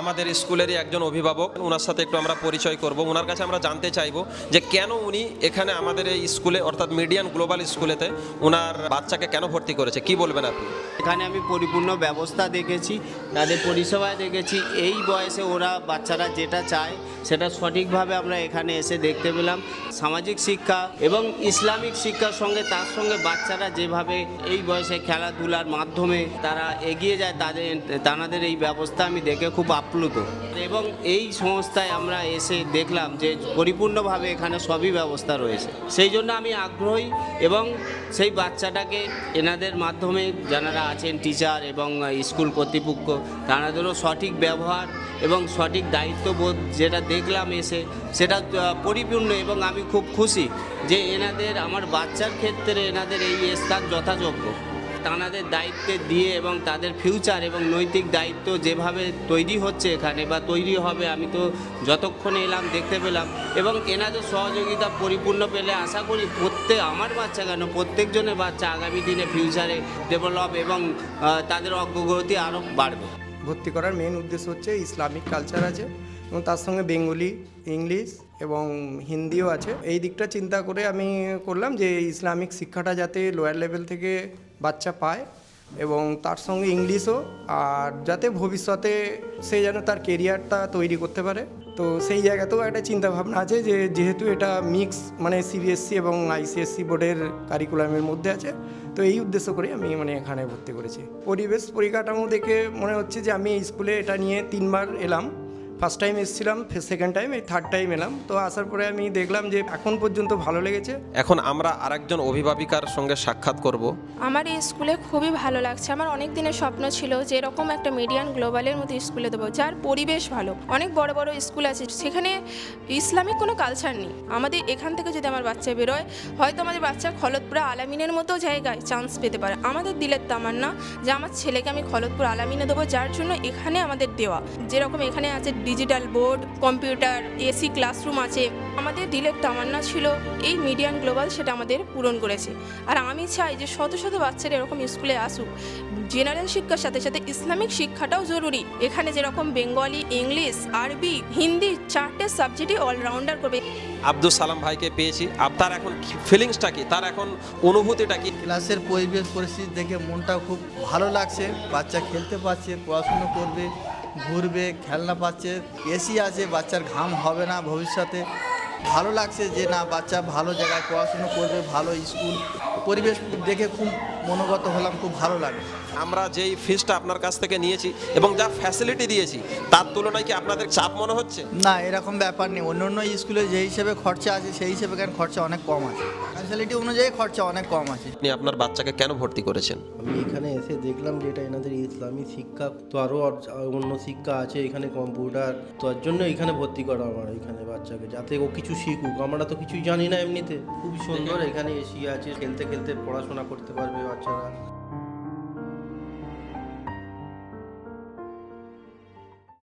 আমাদের স্কুলেরই একজন অভিভাবক ওনার সাথে একটু আমরা পরিচয় করব। ওনার কাছে আমরা জানতে চাইব যে কেন উনি এখানে আমাদের এই স্কুলে, অর্থাৎ মিডিয়ান গ্লোবাল স্কুলেতে ওনার বাচ্চাকে কেন ভর্তি করেছে? কি বলবেন আপনি? এখানে আমি পরিপূর্ণ ব্যবস্থা দেখেছি, তাদের পরিষেবায় দেখেছি। এই বয়সে ওরা বাচ্চারা যেটা চায়, সেটা সঠিকভাবে আমরা এখানে এসে দেখতে পেলাম। সামাজিক শিক্ষা এবং ইসলামিক শিক্ষার সঙ্গে, তার সঙ্গে বাচ্চারা যেভাবে এই বয়সে খেলাধুলার মাধ্যমে তারা এগিয়ে যায়, তাদের তাদের এই ব্যবস্থা আমি দেখে খুব আপ্লুত। এবং এই সংস্থায় আমরা এসে দেখলাম যে পরিপূর্ণভাবে এখানে সবই ব্যবস্থা রয়েছে। সেই জন্য আমি আগ্রহী এবং সেই বাচ্চাটাকে এনাদের মাধ্যমে যারা আছেন টিচার এবং স্কুল কর্তৃপক্ষ তাদেরও সঠিক ব্যবহার এবং সঠিক দায়িত্ববোধ যেটা দেখলাম এসে, সেটা পরিপূর্ণ এবং আমি খুব খুশি যে এনাদের, আমার বাচ্চার ক্ষেত্রে এনাদের এই স্থান যথাযোগ্য। তানাদের দায়িত্বে দিয়ে এবং তাদের ফিউচার এবং নৈতিক দায়িত্ব যেভাবে তৈরি হচ্ছে এখানে বা তৈরি হবে, আমি তো যতক্ষণে এলাম দেখতে পেলাম। এবং এনাদের সহযোগিতা পরিপূর্ণ পেলে আশা করি প্রত্যেক, আমার বাচ্চা কেন, প্রত্যেকজনের বাচ্চা আগামী দিনে ফিউচারে ডেভেলপ এবং তাদের অগ্রগতি আরও বাড়বে। ভর্তি করার মেন উদ্দেশ্য হচ্ছে ইসলামিক কালচার আছে এবং তার সঙ্গে বেঙ্গলি, ইংলিশ এবং হিন্দিও আছে। এই দিকটা চিন্তা করে আমি করলাম যে ইসলামিক শিক্ষাটা যাতে লোয়ার লেভেল থেকে বাচ্চা পায় এবং তার সঙ্গে ইংলিশও, আর যাতে ভবিষ্যতে সে যেন তার কেরিয়ারটা তৈরি করতে পারে। তো সেই জায়গাতেও একটা চিন্তা ভাবনা আছে যে, যেহেতু এটা মিক্স মানে সিবিএসসি এবং আইসিএসসি বোর্ডের কারিকুলামের মধ্যে আছে, তো এই উদ্দেশ্য করে আমি মানে এখানে ভর্তি করেছি। পরিবেশ পরিকাঠামো দেখে মনে হচ্ছে যে, আমি স্কুলে এটা নিয়ে তিনবার এলাম। ফার্স্ট টাইম এসেছিলাম সেকেন্ড টাইম এই থার্ড টাইম এলাম। তো আসার পরে আমি দেখলাম যে এখন পর্যন্ত ভালো লেগেছে। এখন আমরা আরেকজন অভিভাবিকার সঙ্গে সাক্ষাৎ করব। আমার এই স্কুলে খুবই ভালো লাগছে। আমার অনেক দিনের স্বপ্ন ছিল যে এরকম একটা মিডিয়ান গ্লোবালের মতো স্কুলে দেবো যার পরিবেশ ভালো। অনেক বড় বড় স্কুল আছে সেখানে ইসলামিক কোনো কালচার নেই। আমাদের এখান থেকে যদি আমার বাচ্চা বেরোয় হয়তো আমাদের বাচ্চা খলতপুরা আলামিনের মতো জায়গায় চান্স পেতে পারে। আমাদের দিলের তামান্না যে আমার ছেলেকে আমি খলতপুর আলামিনে দেবো যার জন্য এখানে আমাদের দেওয়া। যেরকম এখানে আছে digital board computer AC classroom আছে। আমাদের দিলের তামান্না ছিল এই মিডিয়ান গ্লোবাল সেটা আমাদের পূরণ করেছে। আর আমি চাই যে শত শত বাচ্চারা এরকম স্কুলে আসুক। জেনারেল শিক্ষার সাথে সাথে ইসলামিক শিক্ষাটাও জরুরি। এখানে যেরকম বেঙ্গলি, ইংলিশ, আরবি, হিন্দি চারটে সাবজেক্টই অলরাউন্ডার করবে। আব্দুল সালাম ভাইকে পেয়েছি। তার এখন ফিলিংসটা কি? তার এখন অনুভূতিটা কি? ক্লাসের পরিবেশ পরিস্থিতি দেখে মনটা খুব ভালো লাগছে। বাচ্চা খেলতে পারছে পড়াশুনো করবে ঘুরবে খেলনা পাচ্ছে এসি আছে বাচ্চার ঘাম হবে না ভবিষ্যতে। ভালো লাগছে যে না বাচ্চা ভালো জায়গায় পড়াশুনো করবে ভালো স্কুল। পরিবেশ দেখে খুব মনোগত হলাম খুব ভালো লাগে। আমরা যেই ফিসটা আপনার কাছ থেকে নিয়েছি এবং যা ফ্যাসিলিটি দিয়েছি তার তুলনায় কি আপনাদের চাপ মনে হচ্ছে? না এরকম ব্যাপার নেই। অন্য অন্য স্কুলে যে হিসেবে খরচা আছে সেই হিসেবে কেন খরচা অনেক কম আছে। ফ্যাসিলিটি অনুযায়ী খরচা অনেক কম আছে। আপনি আপনার বাচ্চাকে কেন ভর্তি করেছেন? আমি এখানে এসে দেখলাম যে এটা এনাদের ইসলামী শিক্ষা তো আরও অন্য শিক্ষা আছে এখানে কম্পিউটার তো তার জন্য এখানে ভর্তি করা আমার এখানে বাচ্চাকে যাতে ও কিছু শিখুক। আমরা তো কিছুই জানি না এমনিতে। খুব সুন্দর এখানে এসি আছে খেলতে খেলতে পড়াশোনা করতে পারবে বাচ্চারা।